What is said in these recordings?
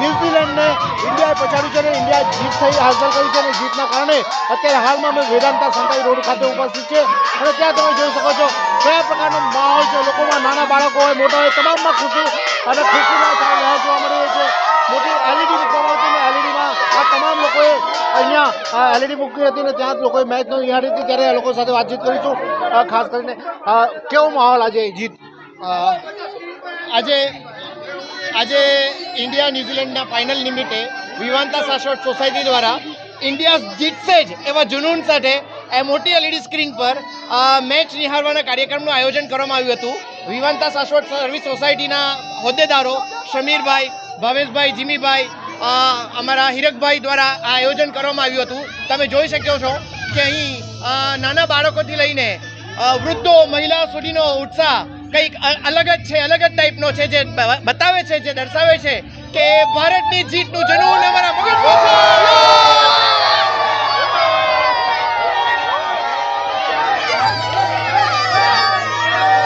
ન્યુઝીલેન્ડને ઇન્ડિયાએ પછાડ્યું છે અને ઇન્ડિયા જીત થઈ હાંસલ કરી છે અને જીતના કારણે અત્યારે હાલમાં અમે વેદાંતા સંતાઈ રોડ ખાતે ઉપસ્થિત છે અને ત્યાં તમે જોઈ શકો છો કયા પ્રકારનો માહોલ છે. લોકોમાં નાના બાળકો હોય, મોટા હોય, તમામમાં ખુશી અને ખુશીના લહેર જોવા મળી રહી છે. મોટી એલઈડી મૂકવામાં આવતી એલઈડીમાં આ તમામ લોકોએ અહીંયા એલઈડી મૂકી હતી અને ત્યાં જ લોકોએ મેચ નિહાળી હતી. ત્યારે લોકો સાથે વાતચીત કરીશું. ખાસ કરીને કેવો માહોલ આજે જીત? આજે આજે ઇન્ડિયા ન્યુઝીલેન્ડના ફાઇનલ નિમિત્તે વિવાંતા સાસવટ સોસાયટી દ્વારા ઇન્ડિયા જીતશે જ એવા જુનૂન સાથે એ મોટી એલઈડી સ્ક્રીન પર મેચ નિહાળવાના કાર્યક્રમનું આયોજન કરવામાં આવ્યું હતું. વિવાંતા સાસવટ સર્વિસ સોસાયટીના હોદ્દેદારો શમીરભાઈ ભાવેશભાઈ, જીમીભાઈ અમારા હિરકભાઈ દ્વારા આ આયોજન કરવામાં આવ્યું હતું. તમે જોઈ શક્યો છો કે અહીં નાના બાળકોથી લઈને વૃદ્ધો, મહિલા સુધીનો ઉત્સાહ કંઈક અલગ જ છે, અલગ જ ટાઈપનો છે જે જે દર્શાવે છે કે ભારતની જીતનું જનૂન અમારા મગજમાં છે.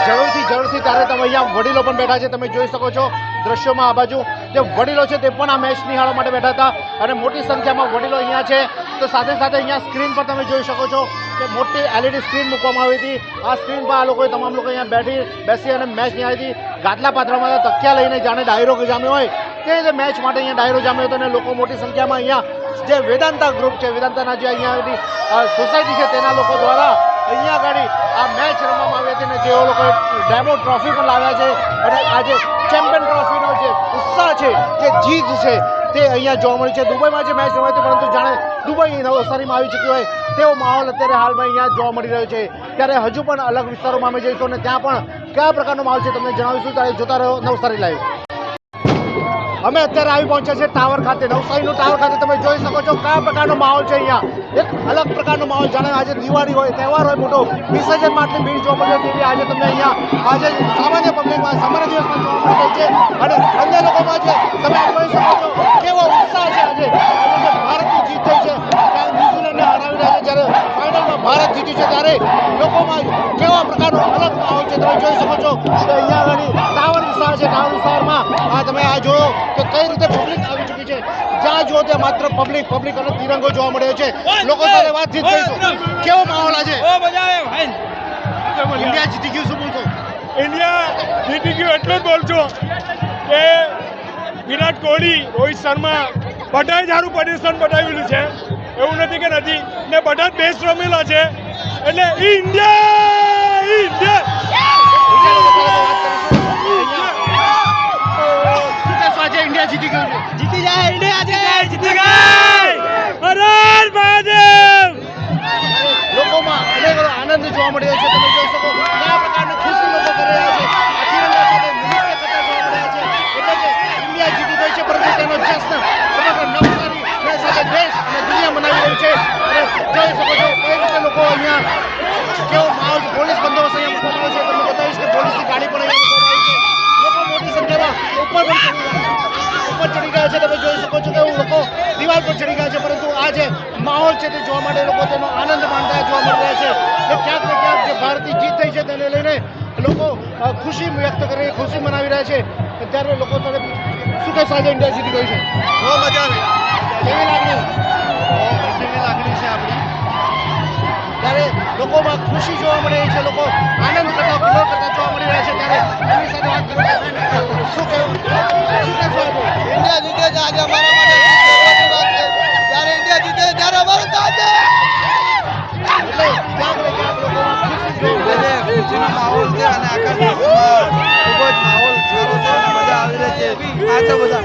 જરૂરથી જરૂરથી ત્યારે તમે અહીંયા વડીલો પણ બેઠા છે, તમે જોઈ શકો છો દ્રશ્યોમાં આ બાજુ. જે વડીલો છે તે પણ આ મેચ નિહાળવા માટે બેઠા હતા અને મોટી સંખ્યામાં વડીલો અહીંયા છે. તો સાથે સાથે અહીંયા સ્ક્રીન પર તમે જોઈ શકો છો કે મોટી એલઈડી સ્ક્રીન મૂકવામાં આવી હતી. આ સ્ક્રીન પર આ લોકોએ તમામ લોકો અહીંયા બેઠી, બેસી અને મેચ નિહાળી હતી. ગાદલા પાત્રામાં તકિયા લઈને જાણે ડાયરો જામ્યો હોય. તે રીતે મેચ માટે અહીંયા ડાયરો જામ્યો હતો અને લોકો મોટી સંખ્યામાં અહીંયા જે વેદાંતા ગ્રુપ છે, વેદાંતાના જે અહીંયા સોસાયટી છે, તેના લોકો દ્વારા અહીંયા આગળ આ મેચ રમવામાં આવી હતી અને જેઓ લોકોએ ડેમો ટ્રોફી પણ લાવ્યા છે. અને આજે ચેમ્પિયન ટ્રોફીનો જે ઉત્સાહ છે, જે જીત છે તે અહીંયા જોવા મળ્યું છે. દુબઈમાં જે મેચ રમાઈ હતી પરંતુ જાણે દુબઈ નવસારીમાં આવી ચૂક્યું હોય તેવો માહોલ અત્યારે હાલમાં અહીંયા જોવા મળી રહ્યો છે. ત્યારે હજુ પણ અલગ વિસ્તારોમાં અમે જઈશું અને ત્યાં પણ કયા પ્રકારનો માહોલ છે, તમને જણાવીશું. ત્યારે જોતા રહો નવસારી લાઈવ અમે અત્યારે આવી પહોંચ્યા છે ટાવર ખાતે. નવસારીનું ટાવર ખાતે તમે જોઈ શકો છો કયા પ્રકારનો માહોલ છે અહીંયા. એક અલગ પ્રકારનો માહોલ જાણે આજે દિવાળી હોય, તહેવાર હોય, મોટો. વિસર્જન માટે ભીડ જોવા મળે તેવી આજે તમને અહીંયા આજે સામાન્ય પબ્લિકમાં સામાન્ય દિવસમાં જોવા મળે છે. અને અન્ય લોકોમાં છે તમે જોઈ શકો છો કેવો ઉત્સાહ છે આજે આજે જે ભારતની જીત થઈ છે ત્યાં ન્યુઝીલેન્ડને હરાવી રહ્યા છે જ્યારે ફાઇનલમાં ભારત જીત્યું છે ત્યારે લોકોમાં કેવા પ્રકારનો અલગ માહોલ છે? તમે જોઈ શકો છો કે અહીંયા આગળ ટાવર વિસ્તાર છે. ટાવર વિસ્તારમાં આ તમે આ જોયો કે કઈ રીતે પબ્લિક આવી ચૂકી છે. જ્યાં જો ત્યાં માત્ર પબ્લિક પબ્લિક અને તિરંગો જોવા મળ્યો છે. લોકો સાથે વાતચીત કરીશું. કેવો માહોલ આજે? બહુ મજા આવે. ભાઈ ઇન્ડિયા જીતી ગયું શું બોલશો? ઇન્ડિયા જીતી ગયું એટલું જ બોલશો કે વિરાટ કોહલી રોહિત શર્મા બધાએ સારું પ્રદર્શન બતાવેલું છે. એવું નથી કે નથી. ને બધા જ બેસ્ટ રમેલા છે. એટલે ઇન્ડિયા ઇન્ડિયા જીતી ગયું જીતી જાય ઇન્ડિયા. જીતી જીતી ગઈ હર મહાદેવ. લોકોમાં અનેક આનંદ જોવા મળ્યો છે. તમે જોઈ શકો કયા પ્રકારની ખુશી લોકો કરી રહ્યા છે આ તિરંગા સાથે નૃત્ય કરતા જોવા મળ્યા છે એટલે કે ઇન્ડિયા જીતી ગઈ છે પરંતુ તેનો જશ્ન સમગ્ર નવસારી ને સાથે દેશ અને દુનિયા મનાવી રહ્યું છે અને જોઈ શકો છો કઈ રીતે લોકો અહીંયા. કેવો માહોલ છે? પોલીસ બંદોબસ્ત અહીંયા મૂકવામાં આવ્યો છે. તમને બતાવીશ કે પોલીસની ગાડી પણ અહીંયા મૂકવામાં આવી છે. લોકો મોટી સંખ્યામાં ઉપર પણ ઉપર ચડી ગયા છે. તમે જોઈ શકો છો કે લોકો દિવાલ પર ચડી ગયા છે. પરંતુ આ જે માહોલ છે તે જોવા માટે લોકો તેનો આનંદ માણતા જોવા મળી રહ્યા છે. કે ક્યાંક ને ક્યાંક જે ભારતની જીત થઈ છે તેને લઈને લોકો ખુશી વ્યક્ત કરી ખુશી મનાવી રહ્યા છે. ત્યારે લોકો સાથે શું કહેશો આજે ઇન્ડિયા જીતી ગઈ છે. બહુ મજા આવે. કેવી લાગણી? ખુશી જોવા મળી રહી છે. લોકો આનંદ કરતા કિલોલ કરતા જોવા મળી રહ્યા છે. ત્યારે એમની સાથે વાત કરવા શું કહેવું શું કહેશો ઇન્ડિયા જીતે છે. આજે અમારા માટે જ્યારે ઇન્ડિયા જીતે ત્યારે અમારો સાથ એટલે ક્યાંક ને ક્યાંક છે. ખુશીનો માહોલ છે અને આખા ખૂબ જ માહોલ સારો છે. મજા આવી રહી છે. આ છે બધા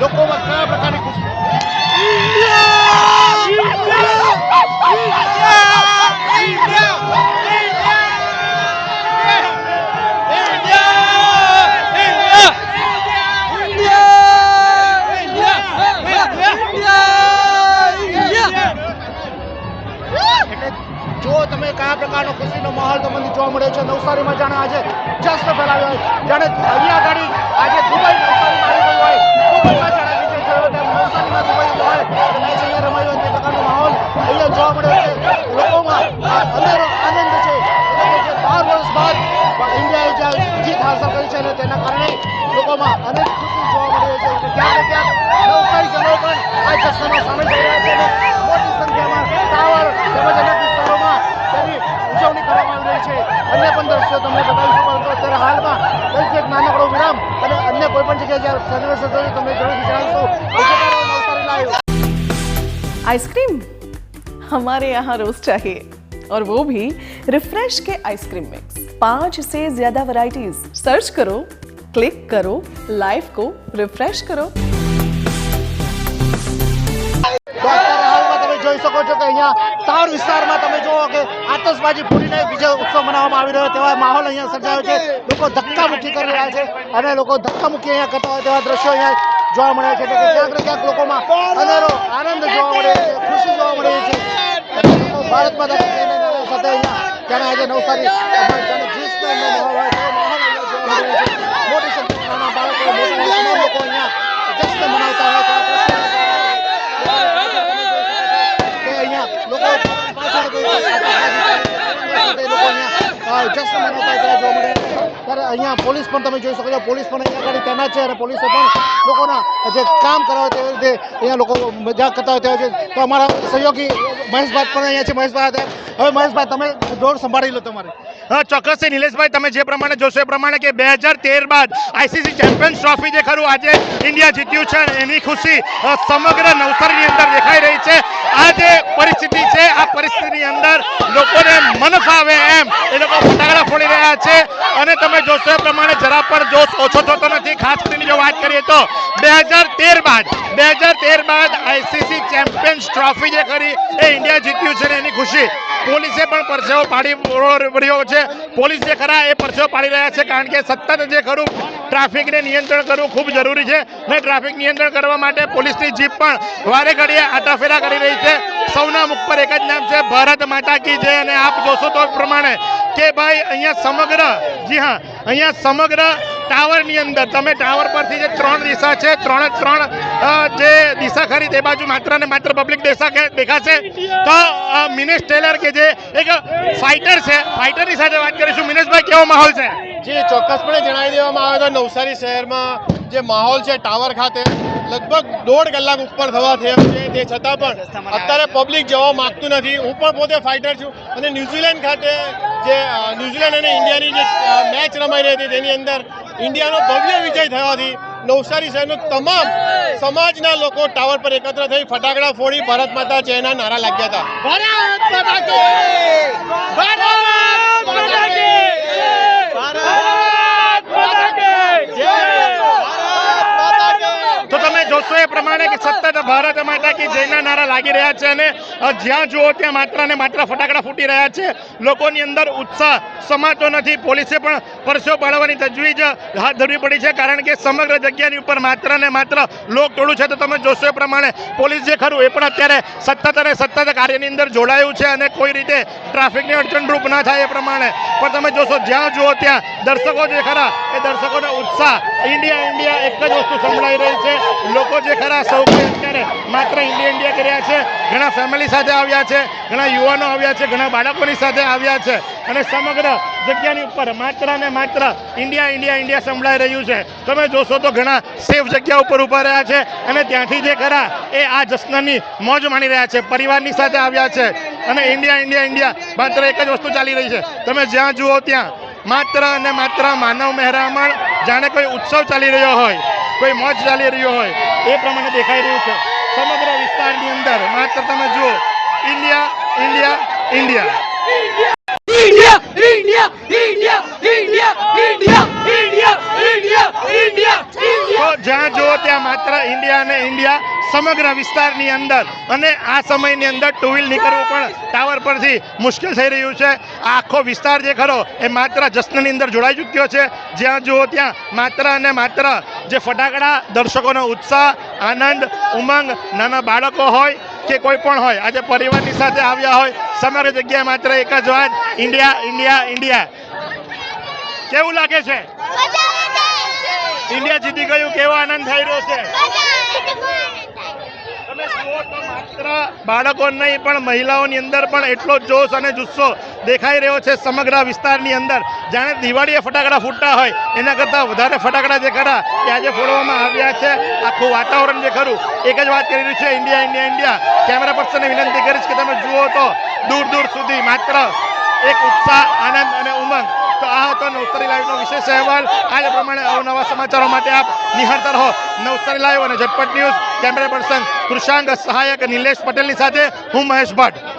લોકોમાં કયા પ્રકારની છે નવસારીમાં જાણે આજે જસ્ટ ફેલાવ્યો હોય. જાણે અહીંયા આગળ આજે દુબઈ નવસારીમાં આવી ગયું હોય. દુબઈમાં જાણે અહીંયા રમાયો અહીંયા જોવા મળ્યો છે. લોકોમાં અનેરો આનંદ છે. બાર વર્ષ બાદ ઇન્ડિયાએ જે જીત કરી છે અને તેના કારણે લોકોમાં અનેક ખુશી જોવા મળે છે. અને ક્યાંક ક્યાંક નવસારીજનો પણ આ જશ્નમાં સામેલ સંખ્યામાં ટાવર તેમજ અનેક વિસ્તારોમાં ઉજવણી કરવામાં છે. અન્ય પણ દ્રશ્યો તમને બતાવીશું પરંતુ અત્યારે હાલમાં કઈ એક નાનકડો વિરામ અને અન્ય કોઈ પણ જગ્યાએ જ્યાં સેલિબ્રેશન થયું તમને જરૂરથી જણાવીશું જોતા રહો નવસારી લાઈવ आइसक्रीम हमारे यहाँ रोज चाहिए और वो भी रिफ्रेश के आइसक्रीम मिक्स पांच से ज्यादा वैरायटीज सर्च करो क्लिक करो लाइफ को रिफ्रेश करो શકો છો કે અહીંયા ટાવર વિસ્તારમાં તમે જુઓ કે આતશબાજી ફૂટીને વિજય ઉત્સવ મનાવવામાં આવી રહ્યો તેવા માહોલ અહીંયા સર્જાયો છે. લોકો ધક્કામુક્કી કરી રહ્યા છે અને લોકો ધક્કામુક્કી અહીંયા કરતા હોય તેવા દ્રશ્યો અહીંયા જોવા મળે છે. ક્યાંક ને ક્યાંક લોકોમાં અનેરો આનંદ જોવા મળે છે, ખુશી જોવા મળે છે. અને લોકો ભારત માતા કી જયના નારા સાથે અહીંયા ત્યારે આજે નવસારી મોટી સંખ્યામાં બાળકો અહીંયા જશ્ન મનાવતા હોય તેવા દ્રશ્યો કે અહીંયા લોકો પાછળ કોઈ લોકો અહીંયા અ, જશ્ન મનાવતા તેવા જોવા મળે ત્યારે અહીંયા પોલીસ પણ તમે જોઈ શકો છો, પોલીસ પણ અહીંયા આગળ તૈનાત છે અને પોલીસે પણ લોકોના જે કામ કરાવે તે રીતે અહીંયા લોકો મજાક કરતા હોય તેવા છે. તો અમારા સહયોગી મહેશભાઈ પણ અહીંયા છે. મહેશભાઈ. હવે મહેશભાઈ તમે દોડ સંભાળી લો તમારે. હા, ચોક્કસ નિલેશભાઈ, તમે જે પ્રમાણે જોશો એ પ્રમાણે કે બે હજાર તેર બાદ આઈસીસી ચેમ્પિયન્સ ટ્રોફી જે ખરું આજે ઇન્ડિયા જીત્યું છે એની ખુશી સમગ્ર નવસારીની અંદર દેખાઈ રહી છે. આ જે પરિસ્થિતિ છે, આ પરિસ્થિતિની અંદર લોકોને મન ફાવે એ રહ્યા છે અને તમે જોશો પ્રમાણે જરા પણ જોશ ઓછો થતો નથી. ખાસ કરીને જો વાત કરીએ તો બે બાદ બે બાદ આઈસીસી ચેમ્પિયન્સ ટ્રોફી જે કરી એ ઇન્ડિયા જીત્યું છે એની ખુશી પોલીસે પણ પરસેવો પાડી રહ્યો છે. પોલીસ જે ખરા એ પરસેવો પાડી રહ્યા છે કારણ કે સતત જે ખરું, ટ્રાફિકને નિયંત્રણ કરવું ખૂબ જરૂરી છે ને ટ્રાફિક નિયંત્રણ કરવા માટે પોલીસની જીપ પણ વારે ઘડીએ આટાફેરા કરી રહી છે. સૌના મુખ પર એક જ નામ છે, ભારત માતા કી જય. અને આપ જોશો તો પ્રમાણે કે ભાઈ, અહીંયા સમગ્ર, જી હા, અહીંયા સમગ્ર ટાવરની અંદર, તમે ટાવર પરથી જે ત્રણ દિશા છે, ત્રણે ત્રણ જે દિશા ખરી, તે બાજુ માત્ર ને માત્ર પબ્લિક દેશા દેખાશે? તો મિનેશ ટેલર કે જે એક ફાઇટર છે ફાઇટરની સાથે વાત કરીશું. મિનેશભાઈ, કેવો માહોલ છે? જી, ચોક્કસપણે જણાવી દેવામાં આવે તો નવસારી શહેરમાં જે માહોલ છે, ટાવર ખાતે લગભગ દોઢ કલાક ઉપર થવા થયા છે. તે છતાં પણ અત્યારે પબ્લિક જવા માગતું નથી. હું પણ પોતે ફાઇટર છું અને ન્યુઝીલેન્ડ ખાતે જે ન્યૂઝીલેન્ડ અને ઇન્ડિયાની જે મેચ રમાઈ રહી હતી તેની અંદર ઇન્ડિયાનો ભવ્ય વિજય થવાથી નવસારી શહેરનો તમામ સમાજના લોકો ટાવર પર એકત્ર થઈ ફટાકડા ફોડી ભારત માતા જયના નારા લાગ્યા હતા. ભારત માતા ભારત માતા કી! ભારત માતા કી! જય! ભારત માતા કી! તો તમે પ્રમાણે કે ભારત માતા કી જયના નારા લાગી રહ્યા છે અને જ્યાં જુઓ ત્યાં માત્ર ને માત્ર ફટાકડા ફૂટી રહ્યા છે. લોકોની અંદર ઉત્સાહ સમાતો નથી. પોલીસે પણ પરસો પાડવાની તજવીજ હાથ ધરવી પડી છે કારણ કે સમગ્ર જગ્યાની ઉપર માત્ર ને માત્ર લોક ટોળું છે. તો તમે જોશો એ પ્રમાણે પોલીસ જે ખરું એ પણ અત્યારે સતત અને સતત કાર્યની અંદર જોડાયું છે અને કોઈ રીતે ટ્રાફિકની અડચણરૂપ ના થાય એ પ્રમાણે. પણ તમે જોશો જ્યાં જુઓ ત્યાં દર્શકો જે ખરા એ દર્શકોનો ઉત્સાહ ઇન્ડિયા ઇન્ડિયા એક જ વસ્તુ સંભળાઈ રહી છે. લોકો જે ખરા સૌ અત્યારે માત્ર ઇન્ડિયા ઇન્ડિયા કર્યા છે. ઘણા ફેમિલી સાથે આવ્યા છે, ઘણા યુવાનો આવ્યા છે, ઘણા બાળકોની સાથે આવ્યા છે અને સમગ્ર જગ્યાની ઉપર માત્ર ને માત્ર ઇન્ડિયા ઇન્ડિયા ઇન્ડિયા સંભળાઈ રહ્યું છે. તમે જોશો તો ઘણા સેફ જગ્યા ઉપર ઊભા રહ્યા છે અને ત્યાંથી જે ખરા એ આ જશ્નની મોજ માણી રહ્યા છે, પરિવારની સાથે આવ્યા છે અને ઇન્ડિયા ઇન્ડિયા ઇન્ડિયા માત્ર એક જ વસ્તુ ચાલી રહી છે. તમે જ્યાં જુઓ ત્યાં માત્ર અને માત્ર માનવ મહેરામણ, જાણે કોઈ ઉત્સવ ચાલી રહ્યો હોય કોઈ મોજ ચાલી રહ્યો હોય એ પ્રમાણે દેખાઈ રહ્યું છે. સમગ્ર વિસ્તારની અંદર માત્ર તમે જુઓ ઇન્ડિયા ઇન્ડિયા ઇન્ડિયા. ઇન્ડિયા જ્યાં જુઓ ત્યાં માત્ર ઇન્ડિયા અને ઇન્ડિયા સમગ્ર વિસ્તારની અંદર અને આ સમયની અંદર ટુ વ્હીલ નીકળવું પણ ટાવર પરથી મુશ્કેલ થઈ રહ્યું છે. આ આખો વિસ્તાર જે ખરો એ માત્ર જશ્નની અંદર જોડાઈ ચૂક્યો છે. જ્યાં જુઓ ત્યાં માત્ર અને માત્ર જે ફટાકડા દર્શકોનો ઉત્સાહ આનંદ ઉમંગ નાના બાળકો હોય કે કોઈ પણ હોય આજે પરિવારની સાથે આવ્યા હોય સમગ્ર જગ્યાએ માત્ર એક જ વાત ઇન્ડિયા ઇન્ડિયા ઇન્ડિયા. કેવું લાગે છે? ઇન્ડિયા જીતી ગયું કેવો આનંદ થઈ રહ્યો છે. માત્ર બાળકો નહીં, પણ મહિલાઓની અંદર પણ એટલો જોશ અને જુસ્સો દેખાઈ રહ્યો છે સમગ્ર વિસ્તારની અંદર. જાણે દિવાળીએ ફટાકડા ફૂટતા હોય, એના કરતાં વધારે ફટાકડા જે ખરા એ આજે ફોડવામાં આવ્યા છે. આખું વાતાવરણ જે ખરું, એક જ વાત કરી રહ્યું છે, ઇન્ડિયા ઇન્ડિયા ઇન્ડિયા. કેમેરા પર્સનને વિનંતી કરીશ કે તમે જુઓ તો, દૂર દૂર સુધી માત્ર એક ઉત્સાહ, આનંદ અને ઉમંગ. તો આ હતો નવસારી લાઈવનો વિશેષ અહેવાલ. આ પ્રમાણે અવનવા સમાચારો માટે આપ નિહાળતા રહો. નવસારી લાઈવ અને ઝટપટ ન્યૂઝ કેમેરા પર્સન કૃષાંગ સહાયક નિલેશ પટેલની સાથે હું મહેશ ભટ્ટ.